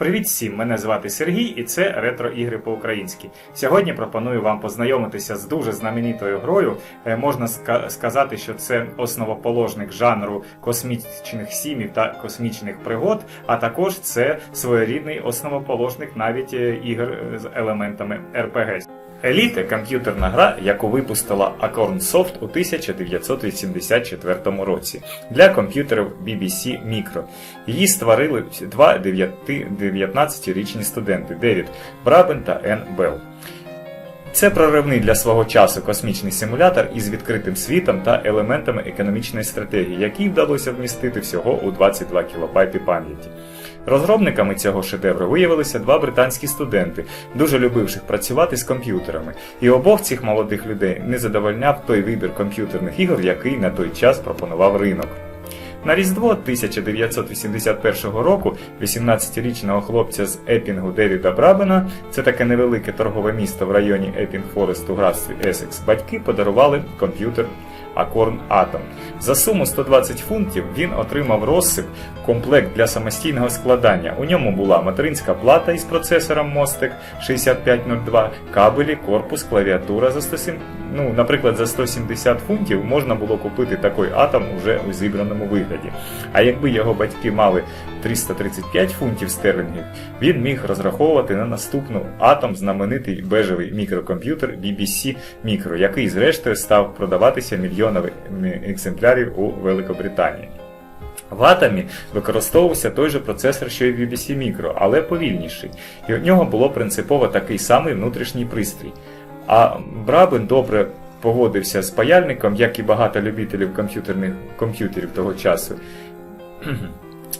Привіт всім! Мене звати Сергій і це ретро ігри по-українськи. Сьогодні пропоную вам познайомитися з дуже знаменитою грою. Е, Можна сказати, що це основоположник жанру космічних сімів та космічних пригод, а також це своєрідний основоположник навіть ігр з елементами RPG. Еліта комп'ютерна гра, яку випустила Acorn Soft у 1984 році для комп'ютерів BBC Micro. Її створили два 19-річні студенти Девід Брабен та Енн Белл. Це проривний для свого часу космічний симулятор із відкритим світом та елементами економічної стратегії, який вдалося вмістити всього у 22 кБ пам'яті. Розробниками цього шедевру виявилися два британські студенти, дуже любивших працювати з комп'ютерами, і обох цих молодих людей не задовольняв той вибір комп'ютерних ігор, який на той час пропонував ринок. На Різдво 1981 року 18-річного хлопця з Епінгу Девіда Брабена, це таке невелике торгове місто в районі Епінг Форест у графстві Есекс, батьки подарували комп'ютер Acorn Atom. За суму 120 фунтів він отримав розсип, комплект для самостійного складання. У ньому була материнська плата із процесором Мостик 6502, кабелі, корпус, клавіатура за 107, ну, наприклад, за 170 фунтів можна було купити такий атом уже у зібраному вигляді. А якби його батьки мали 335 фунтів стерлінгів, він міг розраховувати на наступну атом знаменитий бежевий мікрокомп'ютер BBC Micro, який зрештою став продаватися мільйонами екземплярів у Великобританії. В атомі використовувався той же процесор, що й в BBC Micro, але повільніший, і у нього було принципово такий самий внутрішній пристрій. А Брабен добре погодився з паяльником, як і багато любителів комп'ютерних комп'ютерів того часу,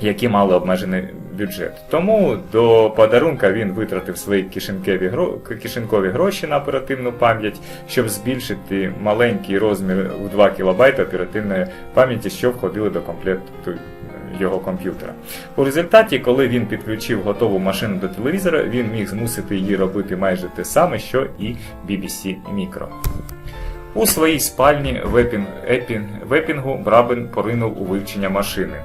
які мали обмежений бюджет. Тому до подарунка він витратив свої кишенькові, гро... кишенькові гроші на оперативну пам'ять, щоб збільшити маленький розмір у 2 кБ оперативної пам'яті, що входили до комплекту його комп'ютера. У результаті, коли він підключив готову машину до телевізора, він міг змусити її робити майже те саме, що і BBC Micro. У своїй спальні в, Епін... Епін... Брабен поринув у вивчення машини.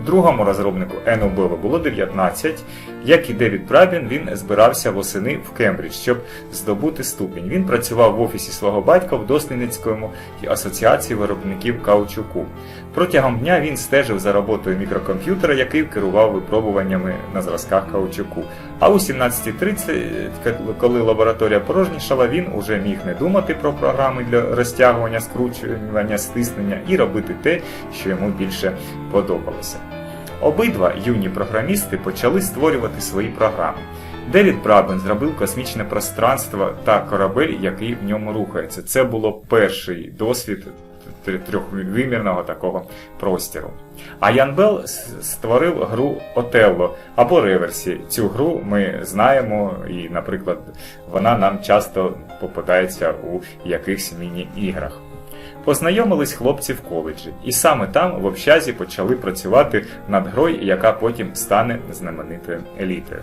Другому розробнику Беллу було 19. Як і Девід Брабін, він збирався восени в Кембридж, щоб здобути ступінь. Він працював в офісі свого батька в Дослідницькому асоціації виробників каучуку. Протягом дня він стежив за роботою мікрокомп'ютера, який керував випробуваннями на зразках каучуку. А у 17.30, коли лабораторія порожнішала, він уже міг не думати про програми для розтягування, скручування, стиснення і робити те, що йому більше подобалося. Обидва юні програмісти почали створювати свої програми. Девід Брабен зробив космічне пространство та корабель, який в ньому рухається. Це було перший досвід трьохвимірного такого простіру. А Ян Белл створив гру Отелло або Реверсі. Цю гру ми знаємо, і, наприклад, вона нам часто попадається у якихось міні-іграх. Познайомились хлопці в коледжі, і саме там в общазі почали працювати над грою, яка потім стане знаменитою елітою.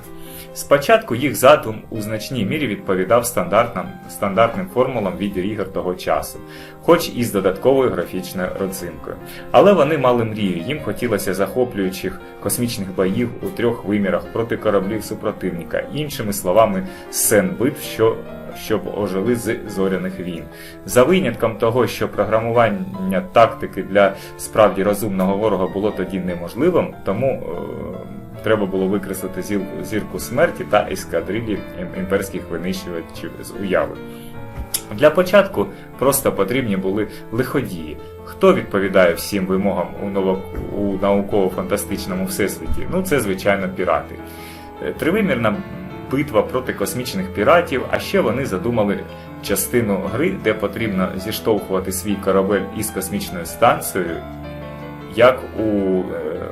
Спочатку їх задум у значній мірі відповідав стандартним, стандартним формулам відеоігр того часу, хоч і з додатковою графічною родзинкою. Але вони мали мрію, їм хотілося захоплюючих космічних боїв у трьох вимірах проти кораблів супротивника, іншими словами, сцен битв, що щоб ожили з зоряних війн. За винятком того, що програмування тактики для справді розумного ворога було тоді неможливим, тому е, треба було викреслити зірку, смерті та ескадрилі імперських винищувачів з уяви. Для початку просто потрібні були лиходії. Хто відповідає всім вимогам у, науково-фантастичному всесвіті? Ну, це, звичайно, пірати. Тривимірна битва проти космічних піратів, а ще вони задумали частину гри, де потрібно зіштовхувати свій корабель із космічною станцією, як у е,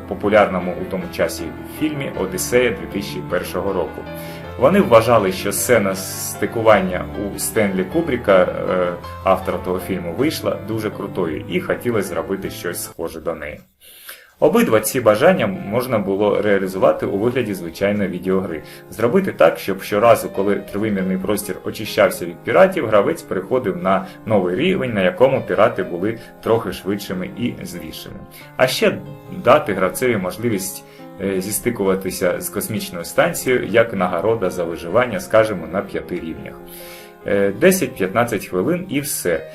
популярному у тому часі фільмі Одіссея 2001 року. Вони вважали, що сцена стикування у Стенлі Кубріка, е, автора того фільму, вийшла дуже крутою і хотілося зробити щось схоже до неї. Обидва ці бажання можна було реалізувати у вигляді звичайної відеогри, зробити так, щоб щоразу, коли тривимірний простір очищався від піратів, гравець переходив на новий рівень, на якому пірати були трохи швидшими і злішими. А ще дати гравцеві можливість е, зістикуватися з космічною станцією як нагорода за виживання, скажімо, на п'яти рівнях. Е, 10-15 хвилин і все.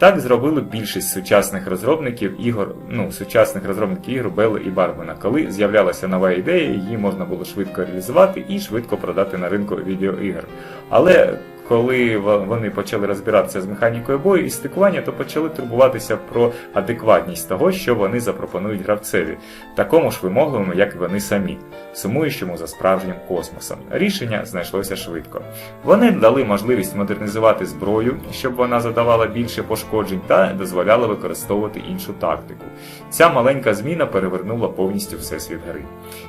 Так зробили більшість сучасних розробників ігор, ну, сучасних розробників ігор Белли і Барбена. Коли з'являлася нова ідея, її можна було швидко реалізувати і швидко продати на ринку відеоігр. Але коли вони почали розбиратися з механікою бою і стикування, то почали турбуватися про адекватність того, що вони запропонують гравцеві, такому ж вимогливому, як і вони самі, сумуючому за справжнім космосом. Рішення знайшлося швидко. Вони дали можливість модернізувати зброю, щоб вона задавала більше пошкоджень та дозволяла використовувати іншу тактику. Ця маленька зміна перевернула повністю всесвіт гри.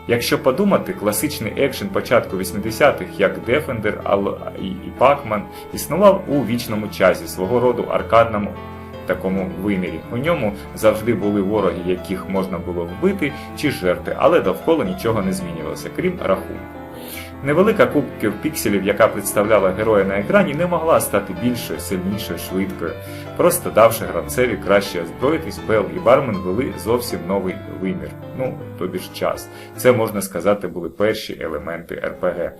Якщо подумати, класичний екшен початку 80-х, як Defender і і Pac-Man, існував у вічному часі свого роду аркадному такому вимірі. У ньому завжди були вороги, яких можна було вбити чи жерти, але довкола нічого не змінювалося, крім рахунку. Невелика кубків пікселів, яка представляла героя на екрані, не могла стати більшою, сильнішою, швидкою. Просто давши гравцеві краще озброїтись, Бел і Бармен вели зовсім новий вимір. Ну, тобі ж час. Це можна сказати були перші елементи РПГ.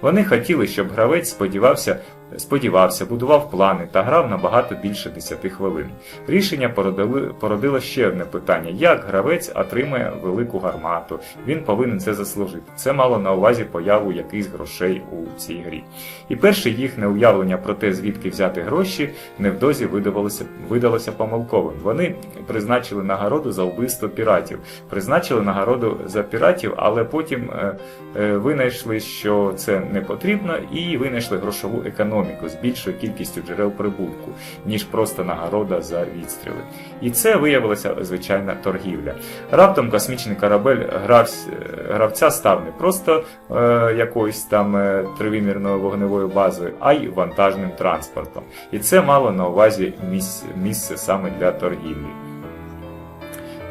Вони хотіли, щоб гравець сподівався, сподівався, будував плани та грав набагато більше 10 хвилин. Рішення породили, породило ще одне питання: як гравець отримає велику гармату? Він повинен це заслужити. Це мало на увазі появу якихось грошей у цій грі. І перше їхнє уявлення про те, звідки взяти гроші, невдовзі видавалося, видалося помилковим. Вони призначили нагороду за вбивство піратів, призначили нагороду за піратів, але потім е, е, винайшли, що це не потрібно, і винайшли грошову економіку з більшою кількістю джерел прибутку, ніж просто нагорода за відстріли. І це виявилася звичайна торгівля. Раптом космічний корабель гравсь- е, гравця став не просто е, якоюсь там е, тривимірною вогневою базою, а й вантажним транспортом. І це мало на увазі місце, місце саме для торгівлі.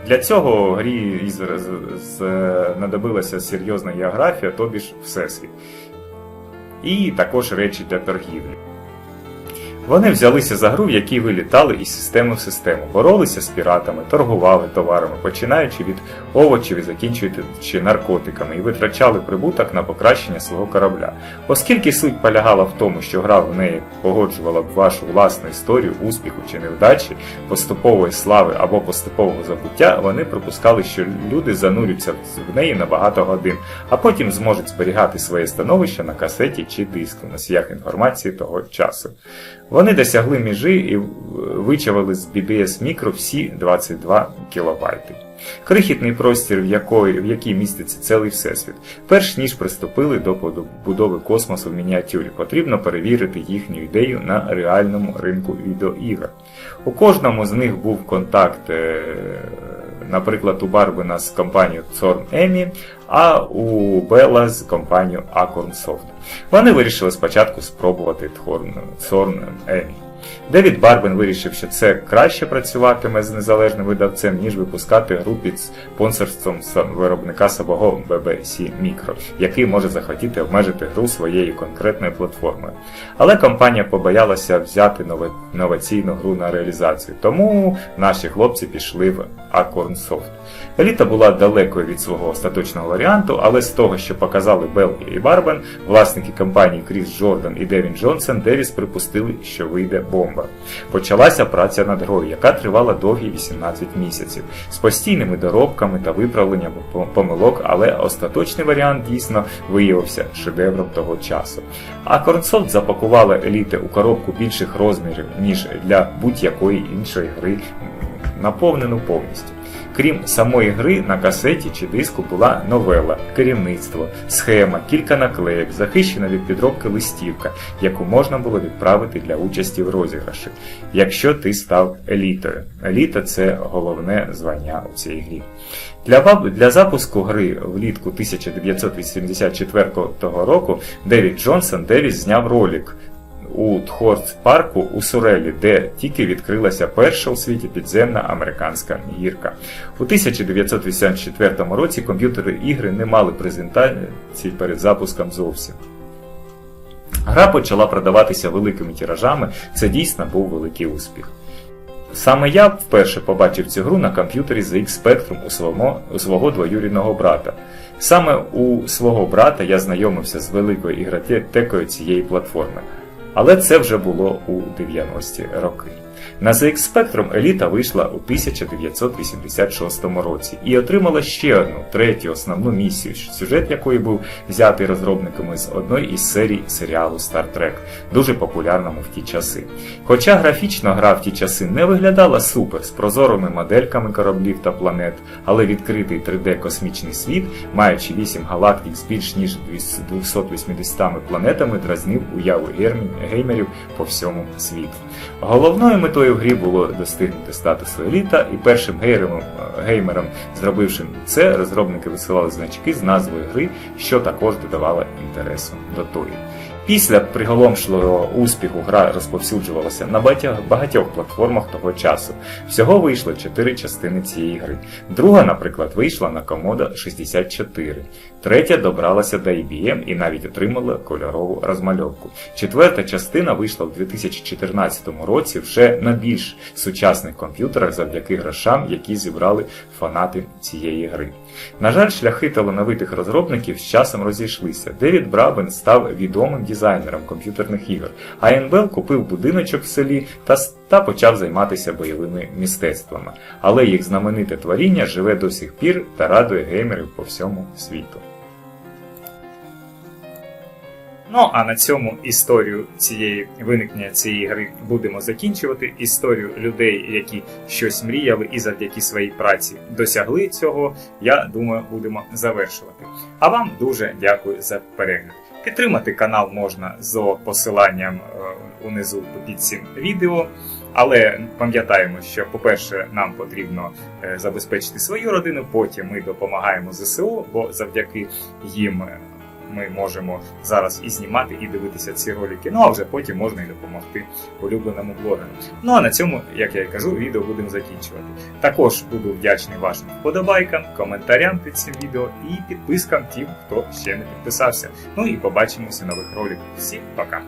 Для цього грі з- знадобилася серйозна географія, тобі ж всесвіт. І також речі для торгівлі. Вони взялися за гру, в якій вилітали із системи в систему, боролися з піратами, торгували товарами, починаючи від овочів і закінчуючи наркотиками, і витрачали прибуток на покращення свого корабля. Оскільки суть полягала в тому, що гра в неї погоджувала б вашу власну історію успіху чи невдачі, поступової слави або поступового забуття, вони припускали, що люди занурються в неї на багато годин, а потім зможуть зберігати своє становище на касеті чи диску, носіях інформації того часу. Вони досягли межі і вичавили з BBS Micro всі 22 кБ. Крихітний простір, в, якої, в якій міститься цілий всесвіт. Перш ніж приступили до будови космосу в мініатюрі, потрібно перевірити їхню ідею на реальному ринку відеоігр. У кожному з них був контакт, е, наприклад, у Барбина з компанією Zorn Емі, а у Белла з компанією Acorn Soft. Вони вирішили спочатку спробувати Цорн Emi. Девід Барбен вирішив, що це краще працюватиме з незалежним видавцем, ніж випускати гру під спонсорством виробника самого BBC Micro, який може захотіти обмежити гру своєю конкретною платформою. Але компанія побоялася взяти інноваційну гру на реалізацію, тому наші хлопці пішли в Acorn Soft. Еліта була далекою від свого остаточного варіанту, але з того, що показали Белл і Барбен, власники компанії Кріс Джордан і Девін Джонсон, Девіс припустили, що вийде бомба. Почалася праця над грою, яка тривала довгі 18 місяців, з постійними доробками та виправленням помилок, але остаточний варіант дійсно виявився шедевром того часу. А Корнсофт запакувала еліти у коробку більших розмірів, ніж для будь-якої іншої гри, наповнену повністю. Крім самої гри, на касеті чи диску була новела, керівництво, схема, кілька наклеїк, захищена від підробки листівка, яку можна було відправити для участі в розіграші, якщо ти став елітою. Еліта це головне звання у цій грі. Для, ваб- для запуску гри влітку 1984 року Девід Джонсон Девіс зняв ролик у Тхорст парку у Сурелі, де тільки відкрилася перша у світі підземна американська гірка. У 1984 році комп'ютери ігри не мали презентацій перед запуском зовсім. Гра почала продаватися великими тиражами, це дійсно був великий успіх. Саме я вперше побачив цю гру на комп'ютері ZX Spectrum у свого, у свого двоюрідного брата. Саме у свого брата я знайомився з великою ігротекою цієї платформи. Але це вже було у 90-ті роки. На ZX Spectrum Еліта вийшла у 1986 році і отримала ще одну третю основну місію, сюжет якої був взятий розробниками з одної із серій серіалу Star Trek, дуже популярному в ті часи. Хоча графічно гра в ті часи не виглядала супер з прозорими модельками кораблів та планет, але відкритий 3D космічний світ, маючи 8 галактик з більш ніж 280 планетами, дразнив уяву геймерів по всьому світу. Головною метою в грі було достигнути статусу еліта, і першим геймером, геймером, зробившим це, розробники висилали значки з назвою гри, що також додавало інтересу до тої. Після приголомшливого успіху гра розповсюджувалася на багатьох, платформах того часу. Всього вийшло 4 частини цієї гри. Друга, наприклад, вийшла на Commodore 64. Третя добралася до IBM і навіть отримала кольорову розмальовку. Четверта частина вийшла в 2014 році вже на більш сучасних комп'ютерах завдяки грошам, які зібрали фанати цієї гри. На жаль, шляхи талановитих розробників з часом розійшлися. Девід Брабен став відомим дизайнером комп'ютерних ігор, а Енбел купив будиночок в селі та, та почав займатися бойовими мистецтвами. Але їх знамените творіння живе до сих пір та радує геймерів по всьому світу. Ну а на цьому історію цієї виникнення цієї гри будемо закінчувати. Історію людей, які щось мріяли і завдяки своїй праці досягли цього. Я думаю, будемо завершувати. А вам дуже дякую за перегляд. Підтримати канал можна за посиланням е, унизу під цим відео. Але пам'ятаємо, що, по-перше, нам потрібно е, забезпечити свою родину, потім ми допомагаємо ЗСУ, бо завдяки їм е, ми можемо зараз і знімати, і дивитися ці ролики. Ну а вже потім можна і допомогти улюбленому блогеру. Ну а на цьому, як я і кажу, відео будемо закінчувати. Також буду вдячний вашим вподобайкам, коментарям під цим відео і підпискам тим, хто ще не підписався. Ну і побачимося нових роликах. Всім пока!